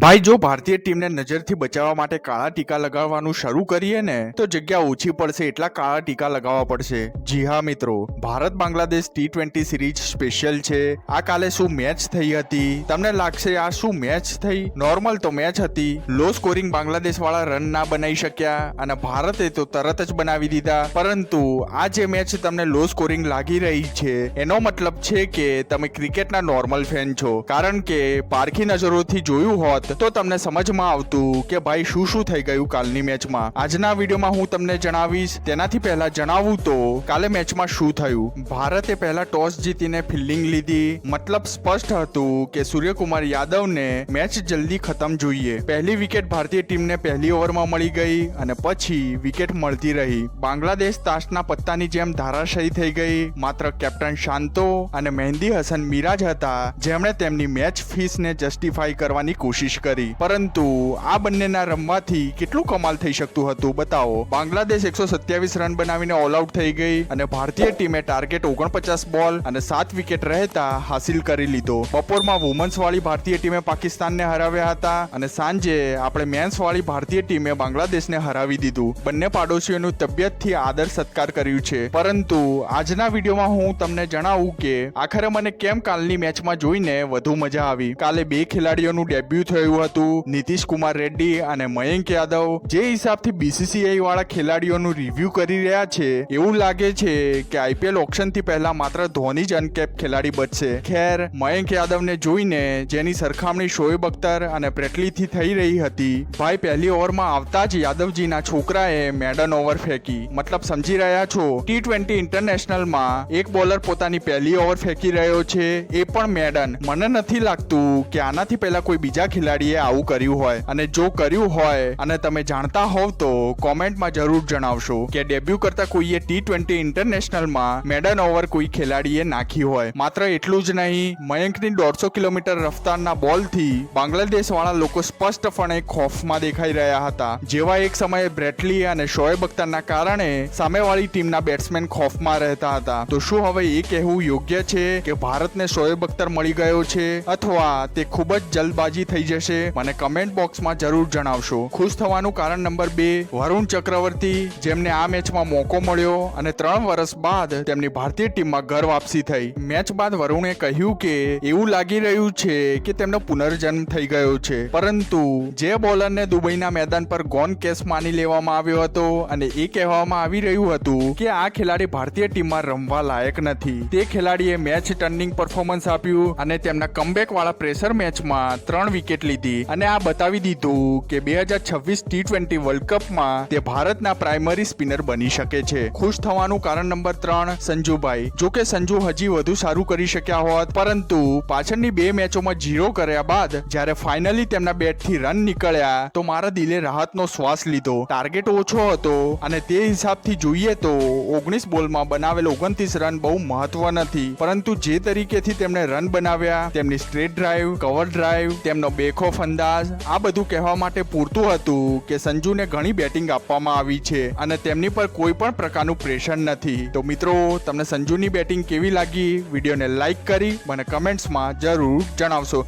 ભાઈ, જો ભારતીય ટીમને નજરથી બચાવવા માટે કાળા ટીકા લગાવવાનું શરૂ કરીએ ને, તો જગ્યા ઓછી પડશે એટલા કાળા ટીકા લગાવવા પડશે. જી હા, મિત્રો. Bharat Bangladesh T twenty series special છે. આ કાલે શું મેચ થઈ હતી? તમને લાગશે આ શું મેચ થઈ? નોર્મલ તો મેચ હતી. લો સ્કોરિંગ બાંગ્લાદેશ વાળા રન ના બનાવી શક્યા અને ભારતે તો તરત જ બનાવી દીધા. પરંતુ આ જે મેચ તમને લો સ્કોરિંગ લાગી રહી છે, એનો મતલબ છે કે તમે ક્રિકેટના નોર્મલ ફેન છો. કારણ કે પારખી નજરોથી જોયું હોત તો તમને સમજમાં આવતું કે ભાઈ શું શું થઈ ગયું કાલની મેચમાં? આજના વિડીયોમાં હું તમને જણાવીશ, તેનાથી પહેલા જણાવું તો, કાલે મેચમાં શું થયું? ભારતે પહેલા ટોસ જીતીને ફિલ્ડિંગ લીધી. મતલબ સ્પષ્ટ હતું કે સૂર્યકુમાર યાદવને મેચ જલ્દી ખતમ જોઈએ. પહેલી વિકેટ ભારતીય ટીમને પહેલી ઓવરમાં મળી ગઈ અને પછી વિકેટ મળતી રહી. બાંગ્લાદેશ તાશના પત્તાની જેમ ધારાશાયી થઈ ગઈ. માત્ર કેપ્ટન શાંતો અને મહેંદી હસન મિરાજ હતા, જેમણે તેમની મેચ ફીસને જસ્ટિફાઈ કરવાની કોશિશ કરી. પરંતુ આ બંનેના રમવાથી કેટલું કમાલ થઈ શકતું હતું બતાવો. બાંગ્લાદેશ એકસો સત્યાવીસ રન બનાવીને ઓલ આઉટ થઈ ગઈ અને ભારતીય ટીમે ટાર્ગેટ ઓગણપચાસ બોલ અને સાત વિકેટ રહેતા હાસિલ કરી લીધો. બપોરમાં વુમન્સ વાળી ભારતીય ટીમે પાકિસ્તાનને હરાવ્યા હતા અને સાંજે આપણે મેન્સ વાળી ભારતીય ટીમે બાંગ્લાદેશને હરાવી દીધું. બંને પાડોશીઓનું તબિયતથી આદર સત્કાર કર્યું છે. પરંતુ આજના વિડીયોમાં હું તમને જણાવું કે આખરે મને કેમ કાલની મેચમાં જોઈને વધુ મજા આવી? કાલે બે ખેલાડીઓનું ડેબ્યુ થયું હતું. નીતિશ કુમાર રેડ્ડી અને મયંક યાદવ જે હિસાબથી બીસીસીઆઈ વાળા ખેલાડીઓનું રિવ્યુ કરી રહ્યા છે. એવું લાગે છે કે આઈપીએલ ઓપ્શનથી પહેલા માત્ર ધોની જ અનકેપ ખેલાડી બચશે. ખેર, મયંક યાદવને જોઈને જેની સરખામણી શોએબ અખ્તર અને પ્રેટલીથી થઈ રહી હતી. ભાઈ, પહેલી ઓવરમાં આવતા જ યાદવજીના છોકરાએ મેડન ઓવર ફેંકી. મતલબ સમજી રહ્યા છો ટી ટ્વેન્ટી ઇન્ટરનેશનલમાં એક બોલર પોતાની પહેલી ઓવર ફેંકી રહ્યો છે. એ પણ મેડન. મને નથી લાગતું કે આનાથી પહેલા કોઈ બીજા ખેલાડીએ આવું કર્યું હોય અને જો કર્યું હોય અને તમે જાણતા હોવ તો કોમેન્ટમાં જરૂર જણાવશો કે ડેબ્યુ કરતા કોઈએ ટી ટ્વેન્ટી ઇન્ટરનેશનલમાં મેડન ઓવર કોઈ ખેલાડીએ નાખી હોય. માત્ર એટલું જ નહીં, મયંકની દોઢસો કિલોમીટર રફતારના બોલથી બાંગ્લાદેશવાળા લોકો સ્પષ્ટપણે ખોફમાં દેખાઈ રહ્યા હતા. જેવા એક સમયે બ્રેટલી અને શોએબ અખ્તરના કારણે સામેવાળી ટીમના બેટ્સમેન ખોફમાં રહેતા હતા. તો શું હવે એ કહેવું યોગ્ય છે કે ભારતને શોએબ અખ્તર મળી ગયો છે? અથવા તે ખૂબ જ જલ્દબાજી થઈ જશે? મને કમેન્ટ બોક્સમાં જરૂર જણાવશો. ખુશ થવાનું કારણ નંબર બે, વરુણ ચક્રવર્તી, જેમને આ મેચમાં મોકો મળ્યો અને ત્રણ વર્ષ બાદ તેમની ભારતીય ટીમમાં ઘર વાપસી થઈ. મેચ બાદ વરુણે કહ્યું કે, એવું લાગી રહ્યું છે કે તેમનો પુનર્જન્મ થઈ ગયો છે. પરંતુ, જે બોલરને દુબઈના મેદાન પર ગોન કેસ માની લેવામાં આવ્યો હતો અને એ કહેવામાં આવી રહ્યું હતું કે, આ ખેલાડી ભારતીય ટીમમાં રમવા લાયક નથી. તે ખેલાડીએ મેચ ટર્નિંગ પરફોર્મન્સ આપ્યું અને તેમના કમબેક વાળા પ્રેશર મેચમાં ત્રણ વિકેટ લીધી અને આ બતાવી દીધું કે બે હજાર છવ્વીસ ટી ટ્વેન્ટી વર્લ્ડ કપમાં તે ભારતના પ્રાઇમરી સ્પિનર બની શકે છે. ખુશ થવાનું કારણ નંબર ત્રણ, સંજુભાઈ. જો કે સંજુ હજી વધુ સારું કરી શક્યા હોત, પરંતુ પાછળની બે મેચોમાં જીરો કર્યા બાદ જ્યારે ફાઇનલી તેમના બેટથી રન નીકળ્યા, તો મારા દિલે રાહતનો શ્વાસ લીધો. ટાર્ગેટ ઓછો હતો અને તે હિસાબથી જોઈએ તો ઓગણીસ બોલમાં બનાવેલ ઓગણત્રીસ રન બહુ મહત્વ નથી. પરંતુ જે તરીકેથી તેમણે રન બનાવ્યા, તેમની સ્ટ્રેટ ડ્રાઈવ, કવર ડ્રાઈવ, તેમનો બેખોફ અંદાજ આ બધું કહેવા માટે પૂરતું હતું કે સંજુને ઘણી બેટિંગ આપવામાં આવી છે અને તેમની પર કોઈ પણ પ્રકારનું પ્રેશર નથી. તો મિત્રો, તમને સંજુની બેટિંગ કેવી લાગી? વિડીયોને લાઈક કરી, મને કમેન્ટ્સમાં જરૂર જણાવશો.